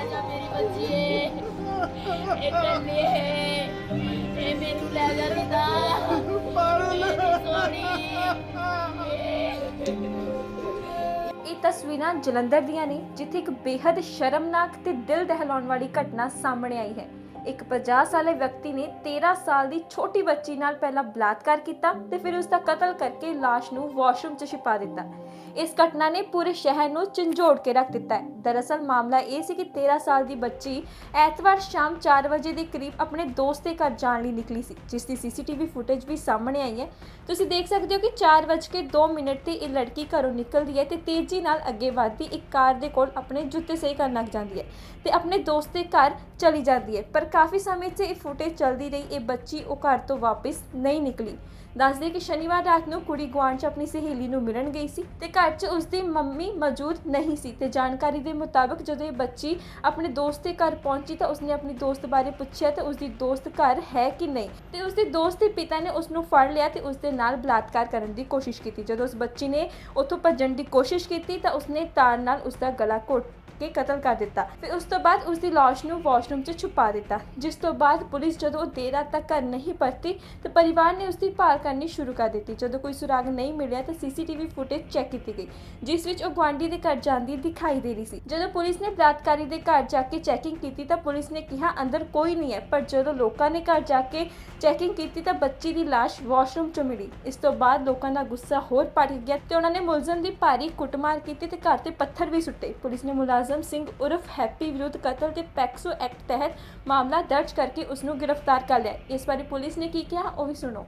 ਲੈ ਜਾ ਮੇਰੀ ਬੱਚੀ। ਏ ਇਹ ਕੱਲੀ ਹੈ। ਇਹ ਮੈਨੂੰ ਲੈ ਜਾ ਰਿਦਾ ਮੇਰੀ ਸੋਹਣੀ। ਇਹ ਤਸਵੀਰਾਂ ਜਲੰਧਰ ਦੀਆਂ ਨੇ ਜਿੱਥੇ ਇੱਕ ਬੇहद ਸ਼ਰਮਨਾਕ ਤੇ ਦਿਲ ਦਹਿਲਾਉਣ ਵਾਲੀ ਘਟਨਾ ਸਾਹਮਣੇ ਆਈ ਹੈ। ਇੱਕ 50 ਸਾਲੇ ਵਿਅਕਤੀ ਨੇ 13 ਸਾਲ ਦੀ ਛੋਟੀ ਬੱਚੀ ਨਾਲ ਪਹਿਲਾਂ ਬਲਾਤਕਾਰ ਕੀਤਾ ਤੇ ਫਿਰ ਉਸ ਦਾ ਕਤਲ ਕਰਕੇ ਲਾਸ਼ ਨੂੰ ਵਾਸ਼ਰੂਮ 'ਚ ਛਿਪਾ ਦਿੱਤਾ। ਇਸ ਘਟਨਾ ਨੇ ਪੂਰੇ ਸ਼ਹਿਰ ਨੂੰ ਝੰਜੋੜ ਕੇ ਰੱਖ ਦਿੱਤਾ ਹੈ। ਦਰਅਸਲ ਮਾਮਲਾ ਇਹ ਸੀ ਕਿ 13 ਸਾਲ ਦੀ ਬੱਚੀ ਐਤਵਾਰ ਸ਼ਾਮ 4 ਵਜੇ ਦੇ ਕਰੀਬ ਆਪਣੇ ਦੋਸਤ ਦੇ ਘਰ ਜਾਣ ਲਈ ਨਿਕਲੀ ਸੀ, ਜਿਸ ਦੀ ਸੀਸੀਟੀਵੀ ਫੁਟੇਜ ਵੀ ਸਾਹਮਣੇ ਆਈ ਹੈ। ਤੁਸੀਂ ਦੇਖ ਸਕਦੇ ਹੋ ਕਿ 4:02 ਮਿੰਟ ਤੇ ਇਹ ਲੜਕੀ ਘਰੋਂ ਨਿਕਲਦੀ ਹੈ ਤੇ ਤੇਜ਼ੀ ਨਾਲ ਅੱਗੇ ਵੱਧਦੀ ਇੱਕ ਕਾਰ ਦੇ ਕੋਲ ਆਪਣੇ ਜੁੱਤੇ ਸਹੀ ਕਰਨ ਲੱਗ ਜਾਂਦੀ ਹੈ ਤੇ ਆਪਣੇ ਦੋਸਤ ਦੇ ਘਰ ਚਲੀ ਜਾਂਦੀ ਹੈ। ਪਰ ਕਾਫੀ ਸਮੇਂ 'ਚ ਇਹ ਫੁਟੇਜ ਚੱਲਦੀ ਰਹੀ, ਇਹ ਬੱਚੀ ਉਹ ਘਰ ਤੋਂ ਵਾਪਸ ਨਹੀਂ ਨਿਕਲੀ। ਦੱਸਦੇ ਕਿ ਸ਼ਨੀਵਾਰ ਰਾਤ ਨੂੰ ਕੁੜੀ ਗੁਆਂਢ 'ਚ ਆਪਣੀ ਸਹੇਲੀ ਨੂੰ ਮਿਲਣ ਗਈ ਸੀ ਤੇ ਘਰ 'ਚ ਉਸਦੀ ਮੰਮੀ ਮੌਜੂਦ ਨਹੀਂ ਸੀ ਤੇ ਜਾਣਕਾਰੀ ਦੇ ਮੁਤਾਬਕ ਜਦੋਂ ਇਹ ਬੱਚੀ ਆਪਣੇ ਦੋਸਤ ਦੇ ਘਰ ਪਹੁੰਚੀ ਤਾਂ ਉਸਨੇ ਆਪਣੀ ਦੋਸਤ ਬਾਰੇ ਪੁੱਛਿਆ ਤੇ ਉਸਦੀ ਦੋਸਤ ਘਰ ਹੈ ਕਿ ਨਹੀਂ। ਤੇ ਉਸਦੇ ਦੋਸਤ ਦੇ ਪਿਤਾ ਨੇ ਉਸ ਨੂੰ ਫੜ ਲਿਆ ਤੇ ਉਸਦੇ ਨਾਲ ਬਲਾਤਕਾਰ ਕਰਨ ਦੀ ਕੋਸ਼ਿਸ਼ ਕੀਤੀ। ਜਦੋਂ ਉਸ ਬੱਚੀ ਨੇ ਉੱਥੋਂ ਭੱਜਣ ਦੀ ਕੋਸ਼ਿਸ਼ ਕੀਤੀ ਤਾਂ ਉਸਨੇ ਤਾਰ ਨਾਲ ਉਸਦਾ ਗਲਾ ਘੋਟ ਕੇ ਕਤਲ ਕਰ ਦਿੱਤਾ। ਫਿਰ ਉਸ ਤੋਂ ਬਾਅਦ ਉਸ ਦੀ ਲਾਸ਼ ਨੂੰ ਵਾਸ਼ਰੂਮ 'ਚ ਛੁਪਾ ਦਿੱਤਾ, ਜਿਸ ਤੋਂ ਬਾਅਦ ਪੁਲਿਸ ਜਦੋਂ ਦੇਰ ਰਾਤ ਤੱਕ ਘਰ ਨਹੀਂ ਪਰਤੀ, ਤਾਂ ਪਰਿਵਾਰ ਨੇ ਉਸ ਦੀ ਭਾਲ ਕਰਨੀ ਸ਼ੁਰੂ ਕਰ ਦਿੱਤੀ। ਜਦੋਂ ਕੋਈ ਸੁਰਾਗ ਨਹੀਂ ਮਿਲਿਆ, ਤਾਂ ਸੀਸੀਟੀਵੀ ਫੁਟੇਜ ਚੈੱਕ ਕੀਤੀ ਗਈ, ਜਿਸ ਵਿੱਚ ਉਹ ਗੁਆਂਢੀ ਦੇ ਘਰ ਜਾਂਦੀ ਦਿਖਾਈ ਦੇ ਰਹੀ ਸੀ। ਜਦੋਂ ਪੁਲਿਸ ਨੇ ਬਲਾਤਕਾਰੀ ਦੇ ਘਰ ਜਾ ਕੇ ਚੈਕਿੰਗ ਕੀਤੀ, ਤਾਂ ਪੁਲਿਸ ਨੇ ਕਿਹਾ, ਅੰਦਰ ਕੋਈ ਨਹੀਂ ਹੈ। ਪਰ ਜਦੋਂ ਲੋਕਾਂ ਨੇ ਘਰ ਜਾ ਕੇ ਚੈਕਿੰਗ ਕੀਤੀ, ਤਾਂ ਬੱਚੀ ਦੀ ਲਾਸ਼ ਵਾਸ਼ਰੂਮ ਚ ਮਿਲੀ। ਇਸ ਤੋਂ ਬਾਅਦ ਲੋਕਾਂ ਦਾ ਗੁੱਸਾ ਹੋਰ ਭੜਕ ਗਿਆ ਤੇ ਉਹਨਾਂ ਨੇ ਮੁਲਜ਼ਮ ਦੀ ਭਾਰੀ ਕੁੱਟਮਾਰ ਕੀਤੀ ਤੇ ਘਰ ਤੇ ਪੱਥਰ ਵੀ ਸੁੱਟੇ। ਪੁਲਿਸ ਨੇ ਮੁਲਾਜ਼ਮ ਸਿੰਘ ਉਰਫ ਹੈਪੀ ਵਿਰੁੱਧ ਕਤਲ ਤੇ ਪੈਕਸੋ ਐਕਟ ਤਹਿਤ ਮਾਮਲਾ ਦਰਜ ਕਰਕੇ ਉਸ ਨੂੰ ਗ੍ਰਿਫਤਾਰ ਕਰ ਲਿਆ ਇਸ ਬਾਰੇ ਪੁਲਿਸ ਨੇ ਕੀ ਕਿਹਾ ਉਹ ਵੀ ਸੁਣੋ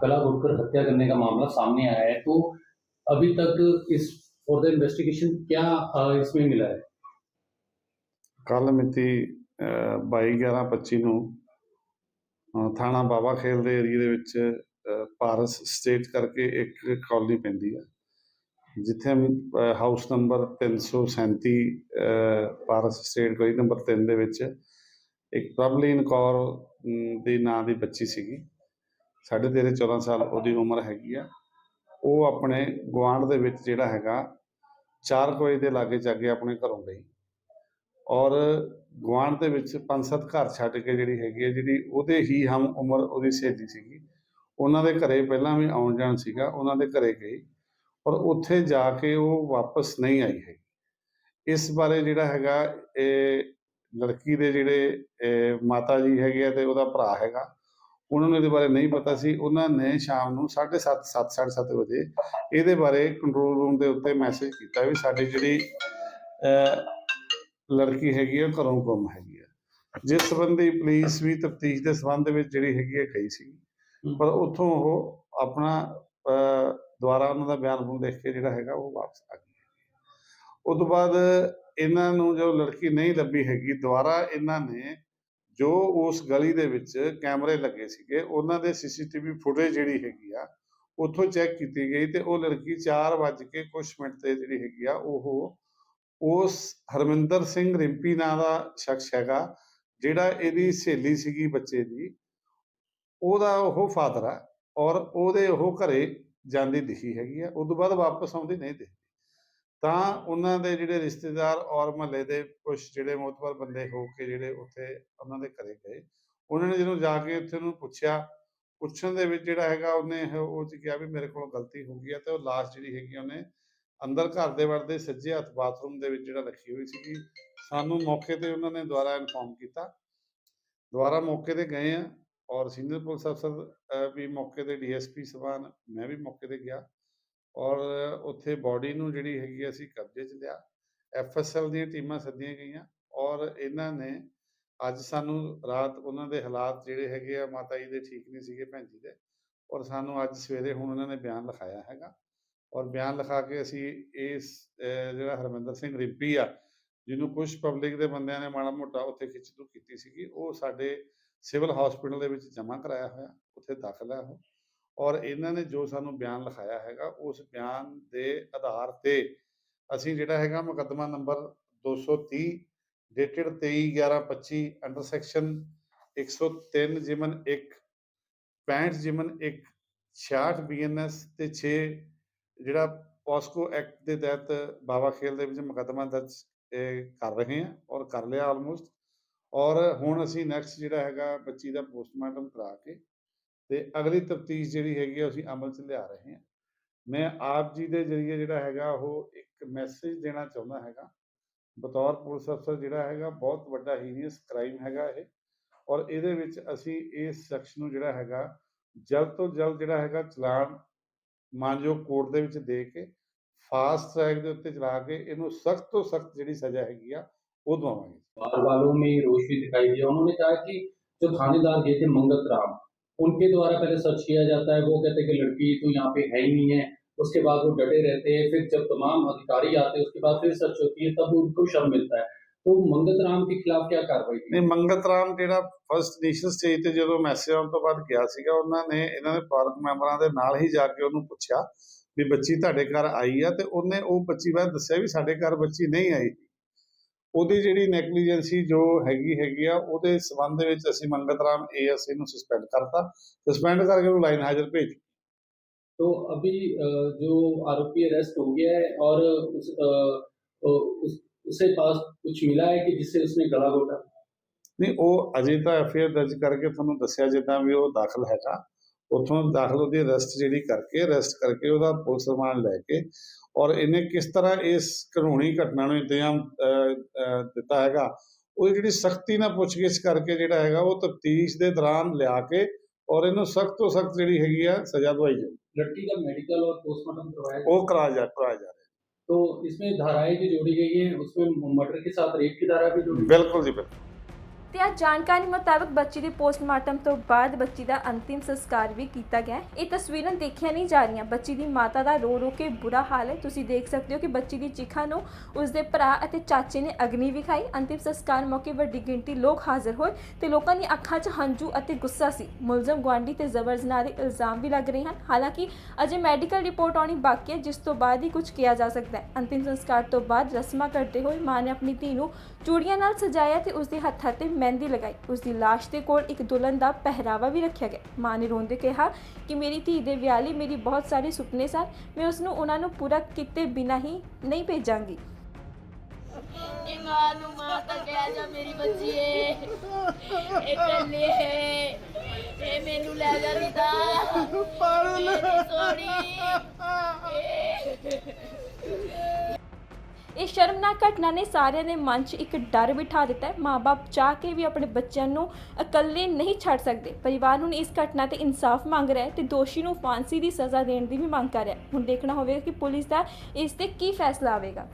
कला घोटकर हत्या करने का मामला सामने आया है तो अभी तक इस फर्दर इन्वेस्टिगेशन क्या अ, इसमें मिला है ਕੱਲ ਮਿਤੀ 22/11/25 ਨੂੰ ਅਹ, ਥਾਣਾ ਬਾਬਾ ਖੇਲ ਦੇ ਏਰੀਏ ਦੇ ਵਿੱਚ ਅਹ, ਪਾਰਸ ਸਟੇਟ ਕਰਕੇ ਇੱਕ ਕਾਲਨੀ ਪੈਂਦੀ ਹੈ ਜਿੱਥੇ ਹਾਊਸ ਨੰਬਰ 337 ਅਹ, ਪਾਰਸ ਸਟੇਟ ਗਲੀ ਨੰਬਰ 3 ਦੇ ਵਿੱਚ ਇੱਕ ਪ੍ਰਭਲੀਨ ਕੌਰ ਅਮ, ਦੇ ਨਾਂ ਦੀ ਬੱਚੀ ਸੀਗੀ। ਸਾਢੇ ਤੇਰਾਂ 14 ਸਾਲ ਉਹਦੀ ਉਮਰ ਹੈਗੀ ਆ। ਉਹ ਆਪਣੇ ਗੁਆਂਢ ਦੇ ਵਿੱਚ ਜਿਹੜਾ ਹੈਗਾ 4 ਵਜੇ ਦੇ ਲਾਗੇ ਜਾਗੇ ਆਪਣੇ ਘਰੋਂ ਗਈ। ਔਰ ਗੁਆਂਢ ਦੇ ਵਿੱਚ ਪੰਜ ਸੱਤ ਘਰ ਛੱਡ ਕੇ ਜਿਹੜੀ ਹੈਗੀ ਹੈ ਜਿਹੜੀ ਉਹਦੇ ਹੀ ਹਮ ਉਮਰ ਉਹਦੀ ਸਹੇਲੀ ਸੀਗੀ ਉਹਨਾਂ ਦੇ ਘਰੇ ਪਹਿਲਾਂ ਵੀ ਆਉਣ ਜਾਣ ਸੀਗਾ ਉਹਨਾਂ ਦੇ ਘਰੇ ਗਈ। ਔਰ ਉੱਥੇ ਜਾ ਕੇ ਉਹ ਵਾਪਸ ਨਹੀਂ ਆਈ ਹੈ ਇਸ ਬਾਰੇ ਜਿਹੜਾ ਹੈਗਾ ਇਹ ਲੜਕੀ ਦੇ ਜਿਹੜੇ ਮਾਤਾ ਜੀ ਹੈਗੇ ਆ ਤੇ ਉਹਦਾ ਭਰਾ ਹੈਗਾ ਉਹਨਾਂ ਨੂੰ ਇਹਦੇ ਬਾਰੇ ਨਹੀਂ ਪਤਾ ਸੀ। ਉਹਨਾਂ ਨੇ ਸ਼ਾਮ ਨੂੰ 7:30 7:30 ਵਜੇ ਇਹਦੇ ਬਾਰੇ ਕੰਟਰੋਲ ਰੂਮ ਦੇ ਉੱਤੇ ਮੈਸੇਜ ਕੀਤਾ ਵੀ ਸਾਡੀ ਜਿਹੜੀ ਲੜਕੀ ਹੈਗੀ ਆ ਘਰੋਂ ਗੁੰਮ ਹੈਗੀ ਆ। ਜਿਸ ਸੰਬੰਧੀ ਪੁਲਿਸ ਵੀ ਤਫਤੀਸ਼ ਦੇ ਸੰਬੰਧ ਵਿੱਚ ਜਿਹੜੀ ਹੈਗੀ ਆ ਗਈ ਸੀ। ਪਰ ਉੱਥੋਂ ਉਹ ਆਪਣਾ ਦੁਬਾਰਾ ਉਹਨਾਂ ਦਾ ਬਿਆਨ ਬੂਨ ਦੇਖ ਕੇ ਜਿਹੜਾ ਹੈਗਾ ਉਹ ਵਾਪਸ ਆ ਗਈ ਉਸ ਤੋਂ ਬਾਅਦ ਇਹਨਾਂ ਨੂੰ ਜੋ ਲੜਕੀ ਨਹੀਂ ਲੱਭੀ ਹੈਗੀ, ਦੁਬਾਰਾ ਇਹਨਾਂ ਨੇ ਜੋ ਉਸ ਗਲੀ ਦੇ ਵਿੱਚ ਕੈਮਰੇ ਲੱਗੇ ਸੀਗੇ, ਉਹਨਾਂ ਦੇ ਸੀਸੀਟੀਵੀ ਫੁਟੇਜ ਜਿਹੜੀ ਹੈਗੀ ਆ, ਉੱਥੋਂ ਚੈੱਕ ਕੀਤੀ ਗਈ ਤੇ ਉਹ ਲੜਕੀ 4 ਵੱਜ ਕੇ ਕੁਝ ਮਿੰਟ ਤੇ ਜਿਹੜੀ ਹੈਗੀ ਆ, ਉਹ ਉਸ ਹਰਮਿੰਦਰ ਸਿੰਘ ਰਿੰਪੀ ਨਾਂ ਦਾ ਸ਼ਖਸ ਹੈਗਾ, ਜਿਹੜਾ ਇਹਦੀ ਸਹੇਲੀ ਸੀਗੀ ਬੱਚੇ ਦੀ, ਉਹਦਾ ਉਹ ਫਾਦਰ ਆ ਔਰ ਉਹਦੇ ਉਹ ਘਰੇ ਜਾਂਦੀ ਦਿਖੀ ਹੈਗੀ ਆ ਉਸ ਤੋਂ ਬਾਅਦ ਵਾਪਸ ਆਉਂਦੀ ਨਹੀਂ ਦਿਖੀ ਤਾਂ ਉਹਨਾਂ ਦੇ ਜਿਹੜੇ ਰਿਸ਼ਤੇਦਾਰ ਔਰ ਮਹੱਲੇ ਦੇ ਕੁਝ ਜਿਹੜੇ ਮੋਤਬਰ ਬੰਦੇ ਹੋ ਕੇ ਜਿਹੜੇ ਉੱਥੇ ਉਹਨਾਂ ਦੇ ਘਰੇ ਗਏ, ਉਹਨਾਂ ਨੇ ਜਦੋਂ ਜਾ ਕੇ ਉੱਥੇ ਉਹਨੂੰ ਪੁੱਛਿਆ, ਪੁੱਛਣ ਦੇ ਵਿੱਚ ਜਿਹੜਾ ਹੈਗਾ ਉਹਨੇ ਉਹ ਚ ਕਿਹਾ ਵੀ ਮੇਰੇ ਕੋਲੋਂ ਗਲਤੀ ਹੋ ਗਈ ਹੈ ਤੇ ਉਹ ਲਾਸ਼ ਜਿਹੜੀ ਹੈਗੀ ਉਹਨੇ ਅੰਦਰ ਘਰ ਦੇ ਵੜਦੇ ਸੱਜੇ ਹੱਥ ਬਾਥਰੂਮ ਦੇ ਵਿੱਚ ਜਿਹੜਾ ਰੱਖੀ ਹੋਈ ਸੀਗੀ, ਸਾਨੂੰ ਮੌਕੇ ਤੇ ਉਹਨਾਂ ਨੇ ਦੁਬਾਰਾ ਇਨਫੋਰਮ ਕੀਤਾ। ਦੁਬਾਰਾ ਮੌਕੇ ਤੇ ਗਏ ਆ ਔਰ ਸੀਨੀਅਰ ਪੁਲਿਸ ਅਫਸਰ ਵੀ ਮੌਕੇ ਤੇ ਡੀਐਸਪੀ ਸਵਾਨ ਮੈਂ ਵੀ ਮੌਕੇ ਤੇ ਗਿਆ। ਔਰ ਉੱਥੇ ਬਾਡੀ ਨੂੰ ਜਿਹੜੀ ਹੈਗੀ ਅਸੀਂ ਕਬਜ਼ੇ 'ਚ ਲਿਆ। ਐਫਐਸਐਲ ਦੀਆਂ ਟੀਮਾਂ ਸੱਦੀਆਂ ਗਈਆਂ। ਔਰ ਇਹਨਾਂ ਨੇ ਅੱਜ ਸਾਨੂੰ ਰਾਤ ਉਹਨਾਂ ਦੇ ਹਾਲਾਤ ਜਿਹੜੇ ਹੈਗੇ ਆ, ਮਾਤਾ ਜੀ ਦੇ ਠੀਕ ਨਹੀਂ ਸੀਗੇ, ਭੈਣ ਜੀ ਦੇ। ਔਰ ਸਾਨੂੰ ਅੱਜ ਸਵੇਰੇ ਹੁਣ ਉਹਨਾਂ ਨੇ ਬਿਆਨ ਲਿਖਾਇਆ ਹੈਗਾ। ਔਰ ਬਿਆਨ ਲਿਖਾ ਕੇ ਅਸੀਂ ਇਸ ਜਿਹੜਾ ਹਰਮਿੰਦਰ ਸਿੰਘ ਰਿੰਪੀ ਆ, ਜਿਹਨੂੰ ਕੁਝ ਪਬਲਿਕ ਦੇ ਬੰਦਿਆਂ ਨੇ ਮਾੜਾ ਮੋਟਾ ਉੱਥੇ ਖਿੱਚਤੂ ਕੀਤੀ ਸੀਗੀ, ਉਹ ਸਾਡੇ ਸਿਵਲ ਹਸਪੀਟਲ ਦੇ ਵਿੱਚ ਜਮ੍ਹਾਂ ਕਰਾਇਆ ਹੋਇਆ, ਉੱਥੇ ਦਾਖਲ ਹੈ ਉਹ। ਔਰ ਇਹਨਾਂ ਨੇ ਜੋ ਸਾਨੂੰ ਬਿਆਨ ਲਿਖਾਇਆ ਹੈਗਾ, ਉਸ ਬਿਆਨ ਦੇ ਆਧਾਰ ਤੇ ਅਸੀਂ ਜਿਹੜਾ ਹੈਗਾ ਮੁਕੱਦਮਾ ਨੰਬਰ 230 ਡੇਟਡ 23/11/25 ਅੰਡਰ ਸੈਕਸ਼ਨ 103 ਜਿਮਨ 1 65 ਜਿਮਨ 1 66 ਬੀਐਨਐਸ ਤੇ 6 ਜਿਹੜਾ ਪੋਸਕੋ ਐਕਟ ਦੇ ਤਹਿਤ ਬਾਵਾ ਖੇਲ ਦੇ ਵਿੱਚ ਮੁਕੱਦਮਾ ਦਰਜ ਕਰ ਰਹੇ ਹਾਂ ਔਰ ਕਰ ਲਿਆ ਆਲਮੋਸਟ ਔਰ ਹੁਣ ਅਸੀਂ ਨੈਕਸਟ ਜਿਹੜਾ ਹੈਗਾ ਬੱਚੀ ਦਾ ਪੋਸਟਮਾਰਟਮ ਕਰਾ ਕੇ ਤੇ ਅਗਲੀ ਤਫਤੀਸ਼ ਜਿਹੜੀ ਹੈਗੀ ਆ, ਅਸੀਂ ਅਮਲ 'ਚ ਲਿਆ ਰਹੇ ਹਾਂ। ਮੈਂ ਆਪ ਜੀ ਦੇ ਜਰੀਏ ਜਿਹੜਾ ਹੈਗਾ, ਉਹ ਇੱਕ ਮੈਸੇਜ ਦੇਣਾ ਚਾਹੁੰਦਾ ਹੈਗਾ। ਬਤੌਰ ਪੁਲਿਸ ਅਫਸਰ ਜਿਹੜਾ ਹੈਗਾ, ਬਹੁਤ ਵੱਡਾ ਹੀਨੀਅਸ ਕ੍ਰਾਈਮ ਹੈਗਾ ਇਹ। ਔਰ ਇਹਦੇ ਵਿੱਚ ਅਸੀਂ ਇਸ ਸ਼ਖਸ ਨੂੰ ਜਿਹੜਾ ਹੈਗਾ, ਜਲਦ ਤੋਂ ਜਲਦ ਜਿਹੜਾ ਹੈਗਾ ਚਲਾਨ ਮਾਨਯੋਗ ਕੋਰਟ ਦੇ ਵਿੱਚ ਦੇ ਕੇ ਫਾਸਟ ਟਰੈਕ ਦੇ ਉੱਤੇ ਚਲਾ ਕੇ, ਇਹਨੂੰ ਸਖਤ ਤੋਂ ਸਖਤ ਜਿਹੜੀ ਸਜ਼ਾ ਹੈਗੀ ਆ ਉਹ ਦਵਾਵਾਂਗੇ बार वालों में रोष भी दिखाई दिया उन्होंने कहा कि जो थानेदार गए थे मंगत राम उनके द्वारा पहले सर्च किया जाता है वो कहते हैं कि लड़की तो यहाँ पे है ही नहीं है उसके बाद वो डटे रहते हैं फिर जब तमाम अधिकारी आते हैं उसके बाद फिर सर्च होती है तब उनको शर्म मिलता है तो मंगत राम के खिलाफ क्या कार्रवाई की ਨਹੀਂ ਮੰਗਤ ਰਾਮ ਜਿਹੜਾ ਫਰਸਟ ਇਨੀਸ਼ੀਅਲ ਸਟੇਜ ਤੇ ਜਦੋਂ ਮੈਸੇਜ ਆਉਣ ਤੋਂ ਬਾਅਦ ਗਿਆ ਸੀਗਾ ਉਹਨਾਂ ਨੇ ਇਹਨਾਂ ਦੇ ਪਰਿਵਾਰਕ ਮੈਂਬਰਾਂ ਦੇ ਨਾਲ ਹੀ ਜਾ ਕੇ ਉਹਨੂੰ ਪੁੱਛਿਆ ਵੀ ਬੱਚੀ ਤੁਹਾਡੇ ਘਰ ਆਈ ਆ ਤੇ ਉਹਨੇ ਉਹ ਬੱਚੀ ਬਾਰੇ ਦੱਸਿਆ ਵੀ ਸਾਡੇ ਘਰ ਬੱਚੀ ਨਹੀਂ ਆਈ ਉਹਦੀ ਜਿਹੜੀ ਨੈਗਲੀਜੈਂਸੀ ਜੋ ਹੈਗੀ ਹੈਗੀ ਆ ਉਹਦੇ ਸਬੰਧ ਦੇ ਵਿੱਚ ਅਸੀਂ ਮੰਗਤ ਰਾਮ ਏਐਸਏ ਨੂੰ ਸਸਪੈਂਡ ਕਰਤਾ ਸਸਪੈਂਡ ਕਰਕੇ ਉਹਨੂੰ ਲਾਈਨ ਹਾਜ਼ਰ ਭੇਜ तो अभी अ, जो आरोपी अरेस्ट हो गया है और उस, अ, अ, उस उसे पास कुछ मिला है कि जिससे उसने गला घोटा ਨਹੀਂ ਉਹ ਅਜੇ ਤਾਂ ਐਫਆਈਆਰ ਦਰਜ ਕਰਕੇ ਤੁਹਾਨੂੰ ਦੱਸਿਆ ਜਿੱਦਾਂ ਵੀ ਉਹ ਦਾਖਲ ਹੈਗਾ ਉੱਥੋਂ ਦਾਖਲ ਉਹਦੀ ਅਰੈਸਟ ਜਿਹੜੀ ਕਰਕੇ ਅਰੈਸਟ ਕਰਕੇ ਉਹਦਾ ਪੁਲਿਸ ਰਿਮਾਂਡ ਲੈ ਕੇ ਔਰ ਇਹਨੇ ਕਿਸ ਤਰ੍ਹਾਂ ਇਸ ਕਾਨੂੰਨੀ ਘਟਨਾ ਨੂੰ ਇੰਤਜ਼ਾਮ ਅਹ, ਅਹ, ਦਿੱਤਾ ਹੈਗਾ ਉਹ ਜਿਹੜੀ ਸਖਤੀ ਨਾਲ ਪੁੱਛਗਿੱਛ ਕਰਕੇ ਜਿਹੜਾ ਹੈਗਾ ਉਹ ਤਫਤੀਸ਼ ਦੇ ਦੌਰਾਨ ਲਿਆ ਕੇ ਔਰ ਇਹਨੂੰ ਸਖਤ ਤੋਂ ਸਖਤ ਜਿਹੜੀ ਹੈਗੀ ਆ ਸਜ਼ਾ ਦਵਾਈ ਜਾਊ लड़की का मेडिकल और पोस्टमार्टम करवाया गया। ਉਹ ਕਰਾ ਜਾ ਕਰਾਇਆ ਜਾ ਰਿਹਾ तो इसमें धाराएं जो जोड़ी गई हैं उसमें मर्डर के साथ रेप की धारा भी जोड़ी गई है। ਬਿਲਕੁਲ ਜੀ ਬਿਲਕੁਲ ਤੇ ਆ ਜਾਣਕਾਰੀ ਮੁਤਾਬਕ ਬੱਚੀ ਦੇ ਪੋਸਟਮਾਰਟਮ ਤੋਂ ਬਾਅਦ ਬੱਚੀ ਦਾ ਅੰਤਿਮ ਸੰਸਕਾਰ ਵੀ ਕੀਤਾ ਗਿਆ ਇਹ ਤਸਵੀਰਾਂ ਦੇਖੀਆਂ ਨਹੀਂ ਜਾ ਰਹੀਆਂ। ਬੱਚੀ ਦੀ ਮਾਤਾ ਦਾ ਰੋ ਰੋ ਕੇ ਬੁਰਾ ਹਾਲ ਹੈ। ਤੁਸੀਂ ਦੇਖ ਸਕਦੇ ਹੋ ਕਿ ਬੱਚੀ ਦੀ ਚੀਖਾਂ ਨੂੰ ਉਸਦੇ ਭਰਾ ਅਤੇ ਚਾਚੇ ਨੇ ਅਗਨੀ ਵਿਖਾਈ। ਅੰਤਿਮ ਸੰਸਕਾਰ ਮੌਕੇ ਵੱਡੀ ਗਿਣਤੀ ਲੋਕ ਹਾਜ਼ਰ ਹੋਏ ਤੇ ਲੋਕਾਂ ਦੀਆਂ ਅੱਖਾਂ 'ਚ ਹੰਝੂ ਅਤੇ ਗੁੱਸਾ ਸੀ। ਮੁਲਜ਼ਮ ਗੁਆਂਢੀ ਤੇ ਜ਼ਬਰ ਜਨਾਹ ਦੇ ਇਲਜ਼ਾਮ ਵੀ ਲੱਗ ਰਹੇ ਹਨ। ਹਾਲਾਂਕਿ ਅਜੇ ਮੈਡੀਕਲ ਰਿਪੋਰਟ ਆਉਣੀ ਬਾਕੀ ਹੈ, ਜਿਸ ਤੋਂ ਬਾਅਦ ਹੀ ਕੁਝ ਕਿਹਾ ਜਾ ਸਕਦਾ ਹੈ। ਅੰਤਿਮ ਸੰਸਕਾਰ ਤੋਂ ਬਾਅਦ ਰਸਮਾਂ ਕਰਦੇ ਹੋਏ ਮਾਂ ਨੇ ਆਪਣੀ ਧੀ ਨੂੰ ਚੂੜੀਆਂ ਨਾਲ ਸਜਾਇਆ ਤੇ ਉਸਦੇ ਹੱਥਾਂ ਤੇ ਮਹਿੰਦੀ ਲਗਾਈ। ਉਸ ਦੀ ਲਾਸ਼ ਦੇ ਕੋਲ ਇੱਕ ਦੁਲਹਨ ਦਾ ਪਹਿਰਾਵਾ ਵੀ ਰੱਖਿਆ ਗਿਆ। ਮਾਂ ਨੇ ਰੋਂਦੇ ਕਿਹਾ ਕਿ ਮੇਰੀ ਧੀ ਦੇ ਵਿਆਹ ਲਈ ਮੇਰੀ ਬਹੁਤ ਸਾਰੇ ਸੁਪਨੇ ਸਨ। ਮੈਂ ਉਸ ਨੂੰ ਉਹਨਾਂ ਨੂੰ ਪੂਰਾ ਕੀਤੇ ਬਿਨਾਂ ਹੀ ਨਹੀਂ ਭੇਜਾਂਗੀ। ਇਹ ਮਾਂ ਨੂੰ ਮਾਂ ਤਾਂ ਕਹਿ ਜਾ ਮੇਰੀ ਬੱਚੀ ਏ ਇਹ ਕੱਲੀ ਏ ਇਹ ਮੈਨੂੰ ਲੈ ਜਾ ਰਿਦਾ। ਮੇਰੀ ਸੋਹਣੀ। ਇਹ ਸ਼ਰਮਨਾਕ ਘਟਨਾ ਨੇ ਸਾਰਿਆਂ ਦੇ ਮਨ 'ਚ ਇੱਕ ਡਰ ਬਿਠਾ ਦਿੱਤਾ ਹੈ। ਮਾਪੇ ਚਾਹ ਕੇ ਵੀ ਆਪਣੇ ਬੱਚਿਆਂ ਨੂੰ ਇਕੱਲੇ ਨਹੀਂ ਛੱਡ ਸਕਦੇ। ਪਰਿਵਾਰ ਨੂੰ ਇਸ ਘਟਨਾ ਤੇ ਇਨਸਾਫ ਮੰਗ ਰਿਹਾ ਹੈ ਤੇ ਦੋਸ਼ੀ ਨੂੰ ਫਾਂਸੀ ਦੀ ਸਜ਼ਾ ਦੇਣ ਦੀ ਵੀ ਮੰਗ ਕਰ ਰਿਹਾ ਹੈ। ਹੁਣ ਦੇਖਣਾ ਹੋਵੇਗਾ ਕਿ ਪੁਲਿਸ ਦਾ ਇਸ ਤੇ ਕੀ ਫੈਸਲਾ ਆਵੇਗਾ।